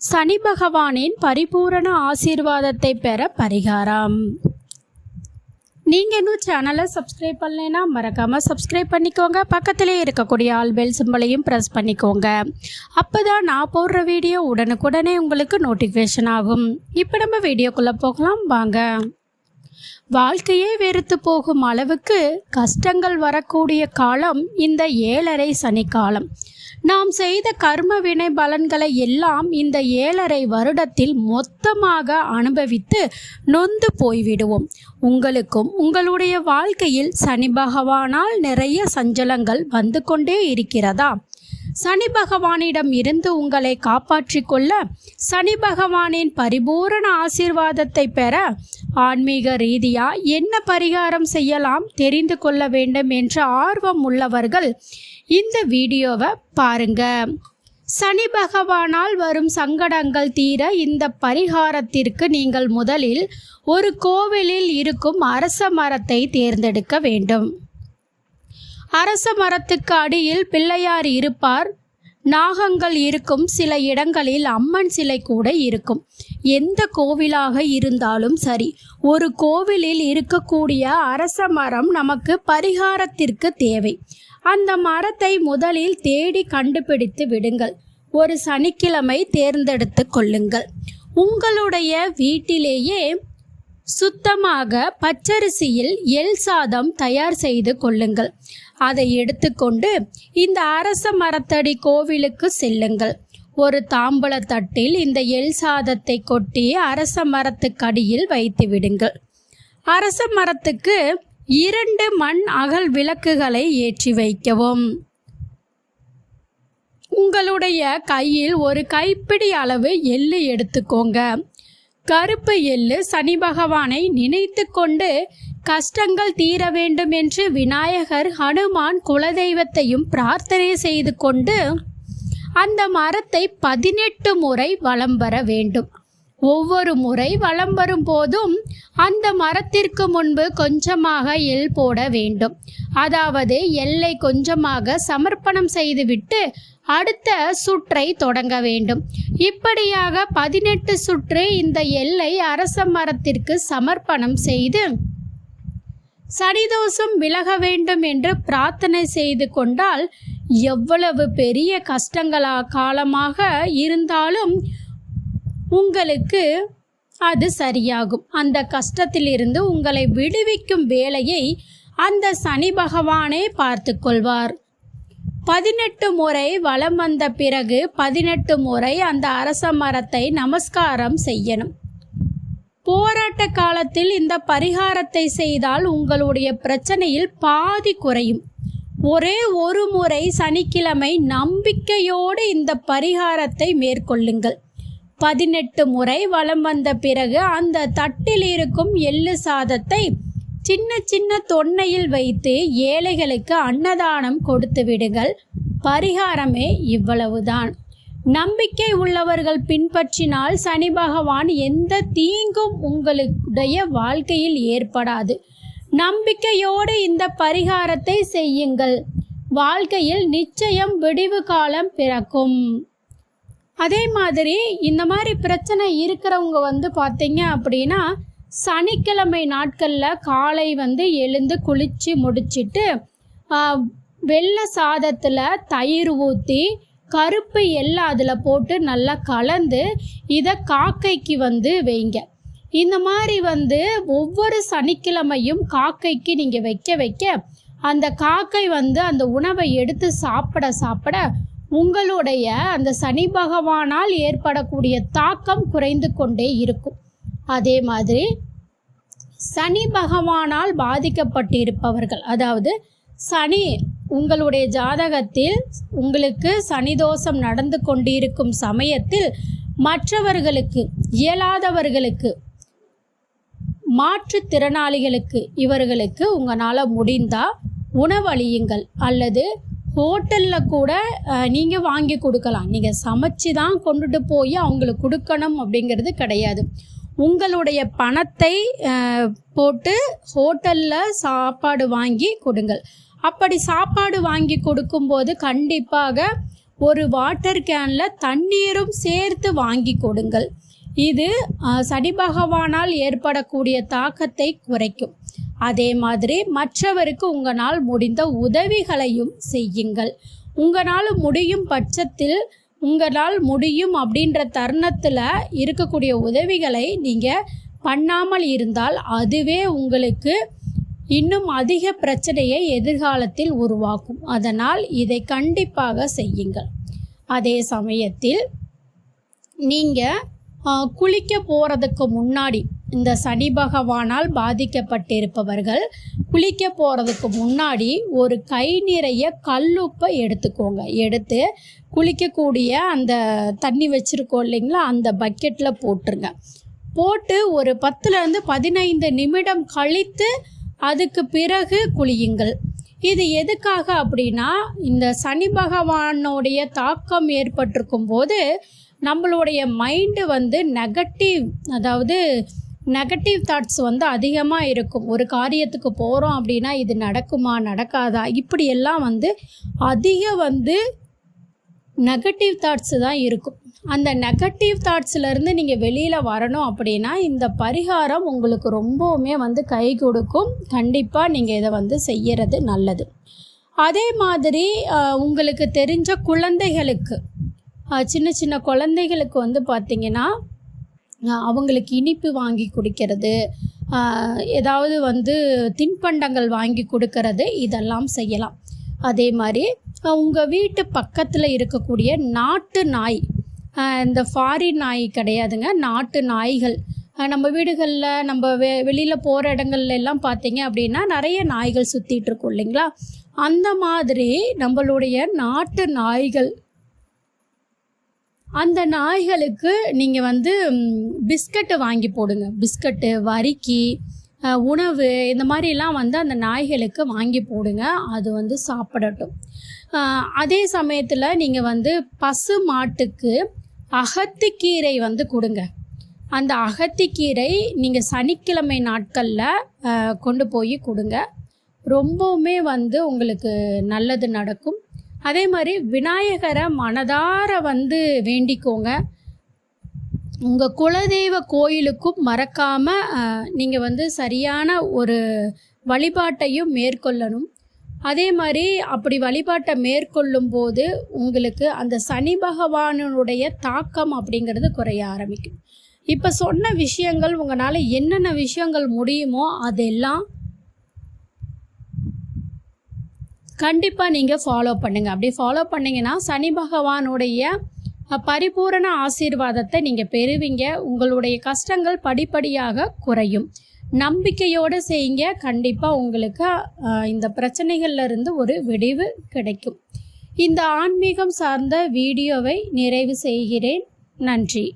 சனி பகவானின் பரிபூரண ஆசீர்வாதத்தை பெற பரிகாரம். நீங்கள் இன்னும் சேனலை சப்ஸ்கிரைப் பண்ணலைன்னா மறக்காமல் சப்ஸ்கிரைப் பண்ணிக்கோங்க. பக்கத்திலே இருக்கக்கூடிய ஆல் பெல் சிம்பளையும் ப்ரெஸ் பண்ணிக்கோங்க. அப்போ தான் நான் போடுற வீடியோ உடனுக்குடனே உங்களுக்கு நோட்டிஃபிகேஷன் ஆகும். இப்போ நம்ம வீடியோக்குள்ளே போகலாம். வாங்க. வாழ்க்கையே வெறுத்து போகும் அளவுக்கு கஷ்டங்கள் வரக்கூடிய காலம் இந்த ஏழரை சனி காலம் நாம் செய்த கர்ம வினை பலன்களை எல்லாம் இந்த ஏழரை வருடத்தில் மொத்தமாக அனுபவித்து நொந்து போய்விடுவோம். உங்களுக்கும் உங்களுடைய வாழ்க்கையில் சனி பகவானால் நிறைய சஞ்சலங்கள் வந்து கொண்டே இருக்கிறதா? சனி பகவானிடம் இருந்து உங்களை காப்பாற்றிக் கொள்ள சனி பகவானின் பரிபூரண ஆசீர்வாதத்தை பெற ஆன்மீக ரீதியா என்ன பரிகாரம் செய்யலாம் தெரிந்து கொள்ள வேண்டும் என்ற ஆர்வம் உள்ளவர்கள் இந்த வீடியோவை பாருங்க. சனி பகவானால் வரும் சங்கடங்கள் தீர இந்த பரிகாரத்திற்கு நீங்கள் முதலில் ஒரு கோவிலில் இருக்கும் அரச மரத்தை தேர்ந்தெடுக்க வேண்டும். அரச மரத்துக்கு அடியில் பிள்ளையார் இருப்பார். நாகங்கள் இருக்கும் சில இடங்களில் அம்மன் சிலை கூட இருக்கும். எந்த கோவிலாக இருந்தாலும் சரி ஒரு கோவிலில் இருக்கக்கூடிய அரச மரம் நமக்கு பரிகாரத்திற்கு தேவை. அந்த மரத்தை முதலில் தேடி கண்டுபிடித்து விடுங்கள். ஒரு சனிக்கிழமை தேர்ந்தெடுத்து கொள்ளுங்கள். உங்களுடைய வீட்டிலேயே சுத்தமாக பச்சரிசியில் எல் சாதம் தயார் செய்து கொள்ளுங்கள். அதை எடுத்துக்கொண்டு இந்த அரச மரத்தடி கோவிலுக்கு செல்லுங்கள். ஒரு தாம்பூலத்தட்டில் இந்த எல் சாதத்தை கொட்டி அரச மரத்துக்கடியில் வைத்து விடுங்கள். அரச மரத்துக்கு இரண்டு மண் அகல் விளக்குகளை ஏற்றி வைக்கவும். உங்களுடைய கையில் ஒரு கைப்பிடி அளவு எள்ளு எடுத்துக்கோங்க. கருப்பு எள்ளு சனி பகவானை நினைத்து கொண்டு கஷ்டங்கள் தீர வேண்டும் என்று விநாயகர் ஹனுமான் குலதெய்வத்தையும் பிரார்த்தனை செய்து கொண்டு அந்த மரத்தை பதினெட்டு முறை வலம் வர வேண்டும். ஒவ்வொரு முறை வலம் வரும் போதும் அந்த மரத்திற்கு முன்பு கொஞ்சமாக எல் போட வேண்டும். அதாவது எல்லை கொஞ்சமாக சமர்ப்பணம் செய்துவிட்டு அடுத்த சுற்றை தொடங்க வேண்டும். இப்படியாக பதினெட்டு சுற்று இந்த எல்லை அரச மரத்திற்கு சமர்ப்பணம் செய்து சனிதோஷம் விலக வேண்டும் என்று பிரார்த்தனை செய்து கொண்டால் எவ்வளவு பெரிய கஷ்டங்களா காலமாக இருந்தாலும் உங்களுக்கு அது சரியாகும். அந்த கஷ்டத்திலிருந்து உங்களை விடுவிக்கும் வேலையை அந்த சனி பகவானே பார்த்து கொள்வார். பதினெட்டு முறை வலம் வந்த பிறகு பதினெட்டு முறை அந்த அரச மரத்தை நமஸ்காரம் செய்யணும். போராட்ட காலத்தில் இந்த பரிகாரத்தை செய்தால் உங்களுடைய பிரச்சனையில் பாதி குறையும். ஒரே ஒரு முறை சனிக்கிழமை நம்பிக்கையோடு இந்த பரிகாரத்தை மேற்கொள்ளுங்கள். பதினெட்டு முறை வலம் வந்த பிறகு அந்த தட்டில் இருக்கும் எள்ளு சாதத்தை சின்ன சின்ன தொன்னையில் வைத்து ஏழைகளுக்கு அன்னதானம் கொடுத்து விடுங்கள். பரிகாரமே இவ்வளவுதான். நம்பிக்கை உள்ளவர்கள் பின்பற்றினால் சனி பகவான் எந்த தீங்கும் உங்களுடைய வாழ்க்கையில் ஏற்படாது. நம்பிக்கையோடு இந்த பரிகாரத்தை செய்யுங்கள். வாழ்க்கையில் நிச்சயம் விடிவு காலம் பிறக்கும். அதே மாதிரி இந்த மாதிரி பிரச்சனை இருக்கிறவங்க வந்து பார்த்தீங்க அப்படின்னா சனிக்கிழமை நாட்களில் காலை வந்து எழுந்து குளித்து முடிச்சிட்டு வெள்ளை சாதத்தில் தயிர் ஊற்றி கருப்பு எல்லாம் அதில் போட்டு நல்லா கலந்து இதை காக்கைக்கு வந்து வைங்க. இந்த மாதிரி வந்து ஒவ்வொரு சனிக்கிழமையும் காக்கைக்கு நீங்கள் வைக்க வைக்க அந்த காக்கை வந்து அந்த உணவை எடுத்து சாப்பிட சாப்பிட உங்களுடைய அந்த சனி பகவானால் ஏற்படக்கூடிய தாக்கம் குறைந்து கொண்டே இருக்கும். அதே மாதிரி சனி பகவானால் பாதிக்கப்பட்டிருப்பவர்கள் அதாவது சனி உங்களுடைய ஜாதகத்தில் உங்களுக்கு சனி தோஷம் நடந்து கொண்டிருக்கும் சமயத்தில் மற்றவர்களுக்கு இயலாதவர்களுக்கு மாற்றுத்திறனாளிகளுக்கு இவர்களுக்கு உங்களால் முடிந்தால் உணவளியுங்கள் அல்லது ஹோட்டலில் கூட நீங்கள் வாங்கி கொடுக்கலாம். நீங்கள் சமைச்சு தான் கொண்டுட்டு போய் அவங்களுக்கு கொடுக்கணும் அப்படிங்கிறது கிடையாது. உங்களுடைய பணத்தை போட்டு ஹோட்டலில் சாப்பாடு வாங்கி கொடுங்கள். அப்படி சாப்பாடு வாங்கி கொடுக்கும்போது கண்டிப்பாக ஒரு வாட்டர் கேனில் தண்ணீரும் சேர்த்து வாங்கி கொடுங்கள். இது சனி பகவானால் ஏற்படக்கூடிய தாக்கத்தை குறைக்கும். அதே மாதிரி மற்றவருக்கு உங்களால் முடிந்த உதவிகளையும் செய்யுங்கள். உங்களால் முடியும் பட்சத்தில் உங்களால் முடியும் அப்படின்ற தருணத்தில் இருக்கக்கூடிய உதவிகளை நீங்கள் பண்ணாமல் இருந்தால் அதுவே உங்களுக்கு இன்னும் அதிக பிரச்சனையை எதிர்காலத்தில் உருவாக்கும். அதனால் இதை கண்டிப்பாக செய்யுங்கள். அதே சமயத்தில் நீங்கள் குளிக்க போகிறதுக்கு முன்னாடி இந்த சனி பகவானால் பாதிக்கப்பட்டிருப்பவர்கள் குளிக்க போகிறதுக்கு முன்னாடி ஒரு கை நிறைய கல்லுப்பை எடுத்துக்கோங்க. எடுத்து குளிக்கக்கூடிய அந்த தண்ணி வச்சுருக்கோம் இல்லைங்களா அந்த பக்கெட்டில் போட்டுருங்க. போட்டு ஒரு பத்துலேருந்து பதினைந்து நிமிடம் கழித்து அதுக்கு பிறகு குளியுங்கள். இது எதுக்காக அப்படின்னா இந்த சனி பகவானுடைய தாக்கம் ஏற்பட்டிருக்கும் போது நம்மளுடைய மைண்டு வந்து நெகட்டிவ் அதாவது நெகட்டிவ் தாட்ஸ் வந்து அதிகமாக இருக்கும். ஒரு காரியத்துக்கு போகிறோம் அப்படின்னா இது நடக்குமா நடக்காதா? இப்படியெல்லாம் வந்து அதிக வந்து நெகட்டிவ் தாட்ஸு தான் இருக்கும். அந்த நெகட்டிவ் தாட்ஸ்லேருந்து நீங்கள் வெளியில் வரணும் அப்படின்னா இந்த பரிகாரம் உங்களுக்கு ரொம்பவுமே வந்து கை கொடுக்கும். கண்டிப்பாக நீங்கள் இதை வந்து செய்யறது நல்லது. அதே மாதிரி உங்களுக்கு தெரிஞ்ச குழந்தைகளுக்கு சின்ன சின்ன குழந்தைகளுக்கு வந்து பார்த்திங்கன்னா அவங்களுக்கு இனிப்பு வாங்கி கொடுக்கிறது ஏதாவது வந்து தின்பண்டங்கள் வாங்கி கொடுக்கறது இதெல்லாம் செய்யலாம். அதே மாதிரி உங்கள் வீட்டு பக்கத்தில் இருக்கக்கூடிய நாட்டு நாய் இந்த ஃபாரின் நாய் கிடையாதுங்க நாட்டு நாய்கள். நம்ம வீடுகளில் நம்ம வெ வெளியில் போகிற இடங்கள்ல எல்லாம் பார்த்தீங்க அப்படின்னா நிறைய நாய்கள் சுற்றிட்டு இருக்கும் இல்லைங்களா? அந்த மாதிரி நம்மளுடைய நாட்டு நாய்கள் அந்த நாய்களுக்கு நீங்கள் வந்து பிஸ்கட்டு வாங்கி போடுங்க. பிஸ்கட்டு வரிக்கி உணவு இந்த மாதிரிலாம் வந்து அந்த நாய்களுக்கு வாங்கி போடுங்க. அது வந்து சாப்பிடட்டும். அதே சமயத்தில் நீங்கள் வந்து பசு மாட்டுக்கு அகத்திக்கீரை வந்து கொடுங்க. அந்த அகத்திக்கீரை நீங்கள் சனிக்கிழமை நாட்களில் கொண்டு போய் கொடுங்க. ரொம்பவுமே வந்து உங்களுக்கு நல்லது நடக்கும். அதே மாதிரி விநாயகரை மனதார வந்து வேண்டிக்கோங்க. உங்கள் குலதெய்வ கோயிலுக்கும் மறக்காமல் நீங்கள் வந்து சரியான ஒரு வழிபாட்டையும் மேற்கொள்ளணும். அதே மாதிரி அப்படி வழிபாட்டை மேற்கொள்ளும் போது உங்களுக்கு அந்த சனி பகவானுடைய தாக்கம் அப்படிங்கிறது குறைய ஆரம்பிக்கும். இப்போ சொன்ன விஷயங்கள் உங்களால் என்னென்ன விஷயங்கள் முடியுமோ அதெல்லாம் கண்டிப்பாக நீங்கள் ஃபாலோ பண்ணுங்கள் அப்படி ஃபாலோ பண்ணிங்கன்னா சனி பகவானுடைய பரிபூரண ஆசீர்வாதத்தை நீங்கள் பெறுவீங்க. உங்களுடைய கஷ்டங்கள் படிப்படியாக குறையும். நம்பிக்கையோடு செய்யுங்க. கண்டிப்பாக உங்களுக்கு இந்த பிரச்சனைகள்லேருந்து ஒரு விடிவு கிடைக்கும். இந்த ஆன்மீகம் சார்ந்த வீடியோவை நிறைவு செய்கிறேன். நன்றி.